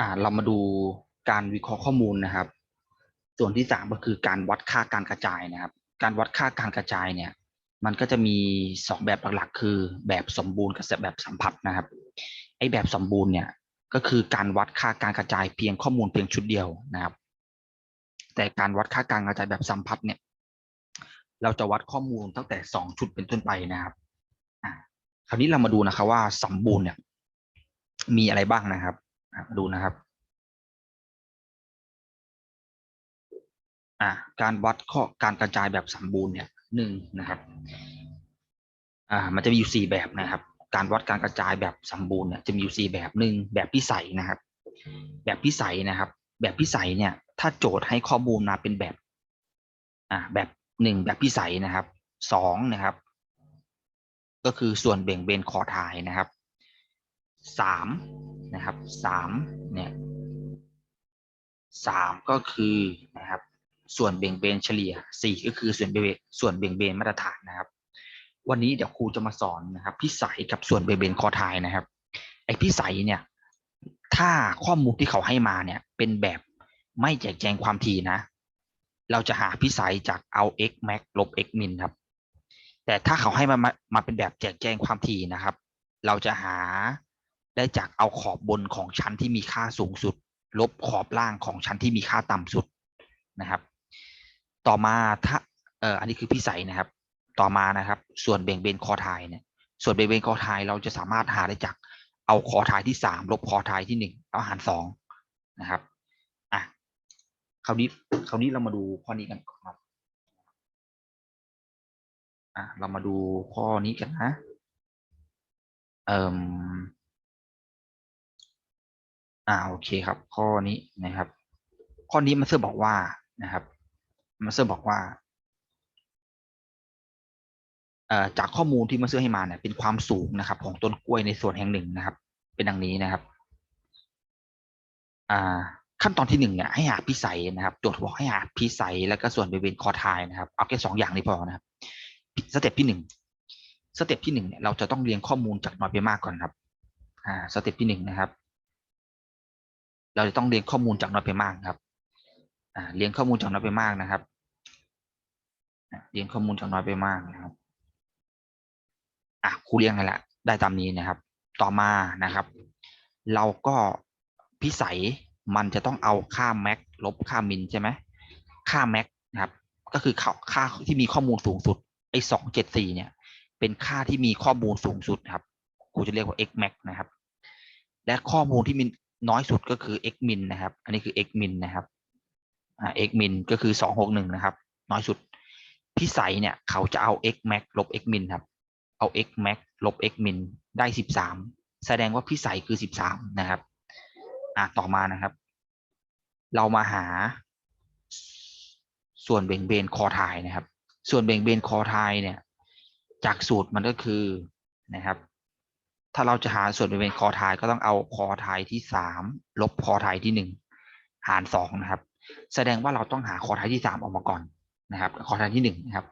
อ่าเรามาดูการวิเคราะห์ข้อมูลนะครับ ส่วนที่สามก็คือการวัดค่าการกระจายนะครับ การวัดค่าการกระจายเนี่ย มันก็จะมีสองแบบหลักๆ คือ แบบสมบูรณ์กับแบบสัมผัสนะครับไอ้แบบสมบูรณ์เนี่ยก็คือการวัดค่าการกระจายเพียงข้อมูลเพียงชุดเดียวนะครับ แต่การวัดค่าการกระจายแบบสัมผัสเนี่ย เราจะวัดข้อมูลตั้งแต่สองชุดเป็นต้นไปนะครับอ่าคราวนี้เรามาดูนะครับว่าสมบูรณ์เนี่ย มีอะไรบ้างนะครับ ดูนะครับ อ่าการวัดข้อการกระจายแบบสมบูรณ์เนี่ยหนึ่งนะครับ อ่า มันจะมีอยู่สี่แบบนะครับ การวัดการกระจายแบบสมบูรณ์เนี่ยจะมีอยู่สี่แบบหนึ่งแบบพิสัยนะครับ แบบพิสัยนะครับ แบบพิสัยเนี่ย ถ้าโจทย์ให้ข้อมูลมาเป็นแบบ อ่า แบบหนึ่งแบบพิสัยนะครับสองนะครับ ก็คือส่วนเบ่งเบนคอทายนะครับ สามนะครับสามเนี่ยสามก็คือนะครับส่วนเบ่งเบนเฉลี่ยสี่ก็คือส่วนเบ่งเบนส่วนเบ่งเบนมาตรฐานนะครับ วันนี้เดี๋ยวครูจะมาสอนนะครับพิสัยกับส่วนเบ่งเบนคอทายนะครับไอพิสัยเนี่ยถ้าข้อมูลที่เขาให้มาเนี่ยเป็นแบบไม่แจกแจงความถี่นะ เราจะหาพิสัยจากเอา x max ลบ x min ครับ แต่ถ้าเขาให้มามามาเป็นแบบแจกแจงความถี่นะครับ เราจะหา ได้จากเอาขอบบนของชั้นที่มีค่าสูงสุด ลบขอบล่างของชั้นที่มีค่าต่ำสุดนะครับ ต่อมาถ้าเอ่ออันนี้คือพิสัยนะครับ ต่อมานะครับ ส่วนเบ่งเบนคอทายเนี่ยส่วนเบ่งเบนคอทายเราจะสามารถหาได้จากเอาคอทายที่สามลบคอทายที่หนึ่งแล้วหารสองนะครับอะคราวนี้คราวนี้เรามาดูข้อนี้กันครับอะเรามาดูข้อนี้กันนะเอ่ม อ่าโอเคครับ ข้อนี้นะครับ ข้อนี้มันเสอร์บอกว่านะครับมันเสอร์บอกว่าอ่อจากข้อมูลที่มันเสอร์ให้มาเนี่ยเป็นความสูงนะครับ ของต้นกล้วยในส่วนแห่งหนึ่งนะครับ เป็นดังนี้นะครับ อ่า ขั้นตอนที่หนึ่งเนี่ยให้หาพิสัยนะครับโจทย์บอกให้หาพิสัยแล้วก็ส่วนบริเวณคอทายนะครับเอาแค่สองอย่างนี้พอนะครับสเต็ปที่หนึ่งสเต็ปที่หนึ่งเนี่ยเราจะต้องเรียงข้อมูลจากน้อยไปมากก่อนครับ อ่า สเต็ปที่หนึ่งนะครับ เราจะต้องเรียงข้อมูลจากน้อยไปมากครับเรียงข้อมูลจากน้อยไปมากนะครับเรียงข้อมูลจากน้อยไปมากนะครับอะครูเรียงให้ละได้ตามนี้นะครับ ต่อมานะครับ เราก็พิสัยมันจะต้องเอาค่าแม็กลบค่ามินใช่ไหมค่าแม็กนะครับ ก็คือค่าค่าที่มีข้อมูลสูงสุดไอ้สองเจ็ดสี่เนี่ย เป็นค่าที่มีข้อมูลสูงสุดครับครูจะเรียกว่า x max นะครับ และข้อมูลที่มี น้อยสุดก็คือ x min นะครับ อันนี้คือ x min นะครับอ่า x min ก็คือสองหกหนึ่งนะครับ น้อยสุด พิสัยเนี่ยเขาจะเอา x max ลบ x min ครับ เอา x max ลบ x min ได้สิบสามแสดงว่าพิสัยคือสิบสามนะครับอะต่อมานะครับ เรามาหา ส่วนเบ่งเบนคอทายนะครับ ส่วนเบ่งเบนคอทายเนี่ย จากสูตรมันก็คือนะครับ ถ้าเราจะหาส่วนเบ่งเบนคอทายก็ต้องเอาคอทายที่สามลบคอทายที่หนึ่งหารสองนะครับ แสดงว่าเราต้องหาคอทายที่สามออกมาก่อนนะครับคอทายที่หนึ่งนะครับ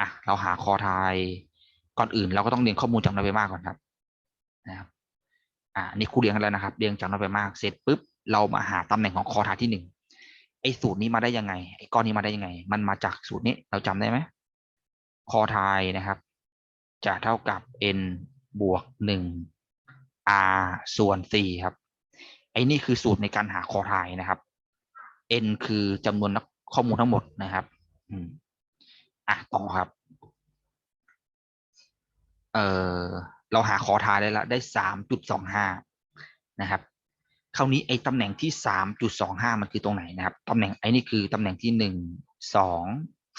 อะเราหาคอทายก่อนอื่นเราก็ต้องเรียงข้อมูลจากน้อยไปมากก่อนครับนะครับอ่านี่ครูเรียงกันแล้วนะครับเรียงจากน้อยไปมากเสร็จปุ๊บเรามาหาตำแหน่งของคอทายที่หนึ่งไอ้สูตรนี้มาได้ยังไงไอ้ก้อนนี้มาได้ยังไง มันมาจากสูตรนี้เราจำได้ไหมคอทายนะครับ จะเท่ากับ n บวกหนึ่ง r ส่วนสี่ครับ ไอ้นี่คือสูตรในการหาคอทายนะครับ n คือจำนวนข้อมูลทั้งหมดนะครับอะต่อครับ เออเราหาคอทายได้ล้วได้สามจุดสองห้านะครับ คราวนี้ไอ้ตำแหน่งที่สามจุดสองห้ามันคือตรงไหนนะครับตำแหน่งไอ้นี่คือตำแหน่งที่หนึ่งสอง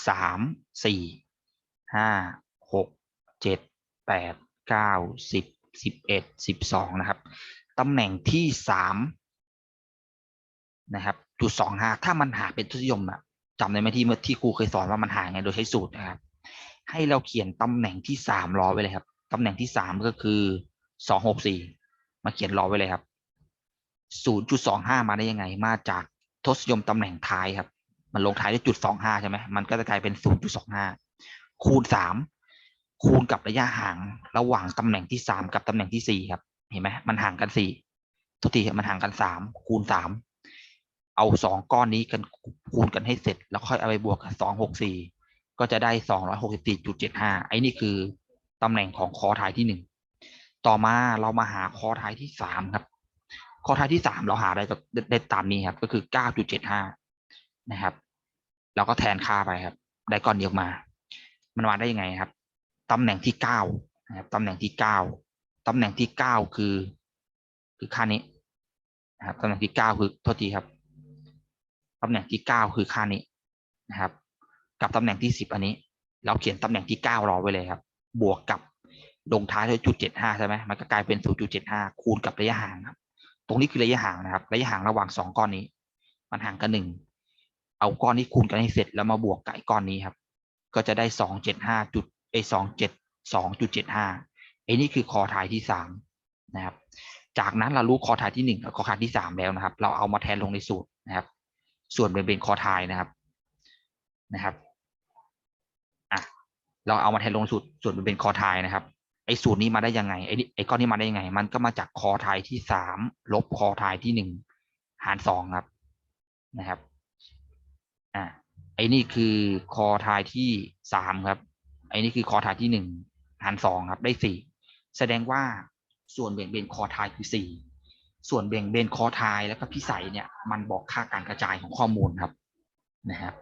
สามสี่ห้าหกเจ็ดแปด เก้าสิบสิบเอ็ดสิบสองนะครับตำแหน่งที่สามนะครับจุดสองห้าถ้ามันหาเป็นทศนิยมอะจำได้ไหมที่เมื่อที่ครูเคยสอนว่ามันหาไงโดยใช้สูตรนะครับ ให้เราเขียนตำแหน่งที่สามรอไว้เลยครับตำแหน่งที่สามก็คือสองหกสี่มาเขียนรอไว้เลยครับ0.25มาได้ยังไง มาจากทศนิยมตำแหน่งท้ายครับ มันลงท้ายด้วยจุด25ใช่ไหมมันก็จะกลายเป็น0.25คูณ3 คูณกับระยะห่างระหว่างตำแหน่งที่3กับตำแหน่งที่4ครับ เห็นไหมมันห่างกัน4ทุกทีมันห่างกันสามคูณสามเอาสองก้อนนี้กันคูณกันให้เสร็จ แล้วค่อยเอาไปบวกกับสองหกสี่ก็จะได้สองร้อยหกสิบสี่จุดเจ็ดห้าไอ้นี่คือตำแหน่งของคอท้ายที่หนึ่งต่อมาเรามาหาคอท้ายที่สามครับ คอท้ายที่สามเราหาได้ก็ได้ได้ตามนี้ครับ ก็คือเก้าจุดเจ็ดห้านะครับ เราก็แทนค่าไปครับ ได้ก้อนเดียวมา มันมาได้ยังไงครับ ตำแหน่งที่เก้านะครับตำแหน่งที่เก้าตำแหน่งที่เก้าคือ คือค่านี้นะครับตำแหน่งที่เก้าคือโทษทีครับตำแหน่งที่เก้าคือค่านี้นะครับ กับตำแหน่งที่สิบอันนี้ เราเขียนตำแหน่งที่เก้ารอไว้เลยครับ บวกกับลงท้ายด้วยจุดเจ็ดห้าใช่ไหมมันก็กลายเป็นศูนย์จุดเจ็ดห้าคูณกับระยะห่างครับ ตรงนี้คือระยะห่างนะครับ ระยะห่างระหว่างสองก้อนนี้ มันห่างกันหนึ่งเอาก้อนนี้คูณกันให้เสร็จแล้วมาบวกกับไอ้ก้อนนี้ครับ ก็จะได้สองเจ็ดห้าจุด ไอ้สองเจ็ดสองจุดเจ็ดห้าไอ้นี่คือคอทายที่สามนะครับ จากนั้นเรารู้คอทายที่หนึ่งกับคอทายที่สามแล้วนะครับ เราเอามาแทนลงในสูตรนะครับ ส่วนเป็นเป็นคอทายนะครับนะครับอะเราเอามาแทนลงสูตรส่วนเป็นเป็นคอทายนะครับไอ้สูตรนี้มาได้ยังไงไอ้ไอ้ก้อนนี้มาได้ยังไง มันก็มาจากคอทายที่สามลบคอทายที่หนึ่งหารสองครับนะครับอ่าไอ้นี่คือคอทายที่สามครับ อันนี้คือคอทายที่หนึ่งหารสองครับได้สี่แสดงว่าส่วนเบี่ยงเบนคอทายคือสี่ส่วนเบี่ยงเบนคอทายแล้วก็พิสัยเนี่ยมันบอกค่าการกระจายของข้อมูลครับนะครับ